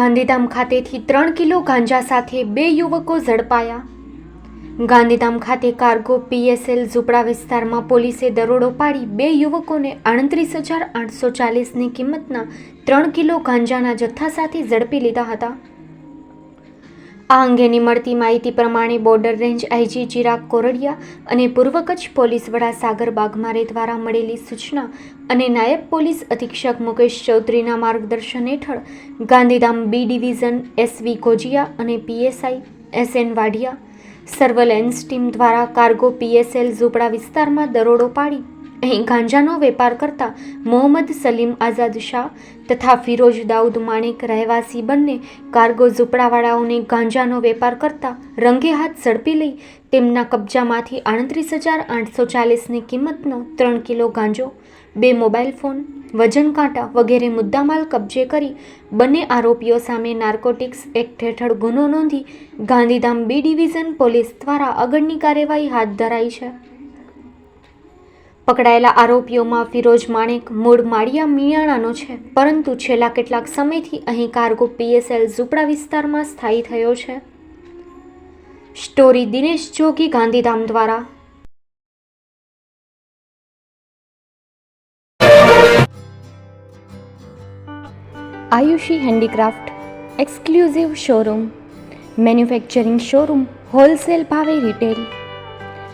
ગાંધીધામ ખાતેથી ત્રણ કિલો ગાંજા સાથે બે યુવકો ઝડપાયા. ગાંધીધામ ખાતે કાર્ગો પીએસએલ ઝુપડા વિસ્તારમાં પોલીસે દરોડો પાડી બે યુવકોને આડત્રીસ હજાર આઠસો ચાલીસની કિંમતના ત્રણ કિલો ગાંજાના જથ્થા સાથે ઝડપી લીધા હતા. આ અંગેની મળતી માહિતી પ્રમાણે border range IG Chirag Koradia અને પૂર્વ કચ્છ પોલીસ વડા સાગર બાગમારે દ્વારા મળેલી સૂચના અને નાયબ પોલીસ અધિક્ષક મુકેશ ચૌધરીના માર્ગદર્શન હેઠળ Gandhidham B division SV Kojiya અને PSI S N Vadhiya, surveillance team દ્વારા કાર્ગો પીએસએલ ઝૂંપડા વિસ્તારમાં દરોડો પાડી અહીં ગાંજાનો વેપાર કરતા મોહમ્મદ સલીમ આઝાદ શાહ તથા ફિરોજ દાઉદ માણેક રહેવાસી બંને કાર્ગો ઝૂંપડાવાળાઓને ગાંજાનો વેપાર કરતા રંગે હાથ ઝડપી લઈ તેમના કબજામાંથી આડત્રીસ હજાર આઠસો ચાલીસની કિંમતનો ત્રણ કિલો ગાંજો, બે મોબાઈલ ફોન, વજન કાંટા વગેરે મુદ્દામાલ કબજે કરી બંને આરોપીઓ સામે નાર્કોટિક્સ એક્ટ હેઠળ ગુનો નોંધી ગાંધીધામ બી ડિવિઝન પોલીસ દ્વારા આગળની કાર્યવાહી હાથ ધરાઈ છે. પકડાયેલા આરોપીઓમાં ફિરોજ માણેક, મૂળ માળિયા મિયાણાનો છે. પરંતુ છેલ્લા કેટલાક સમયથી અહીં કાર્ગો પીએસએલ ઝૂંપડા વિસ્તારમાં સ્થાયી થયો છે. સ્ટોરી દિનેશ જોગી, ગાંધીધામ દ્વારા. Ayushi handicraft, exclusive showroom, manufacturing showroom, wholesale ભાવે રિટેલ.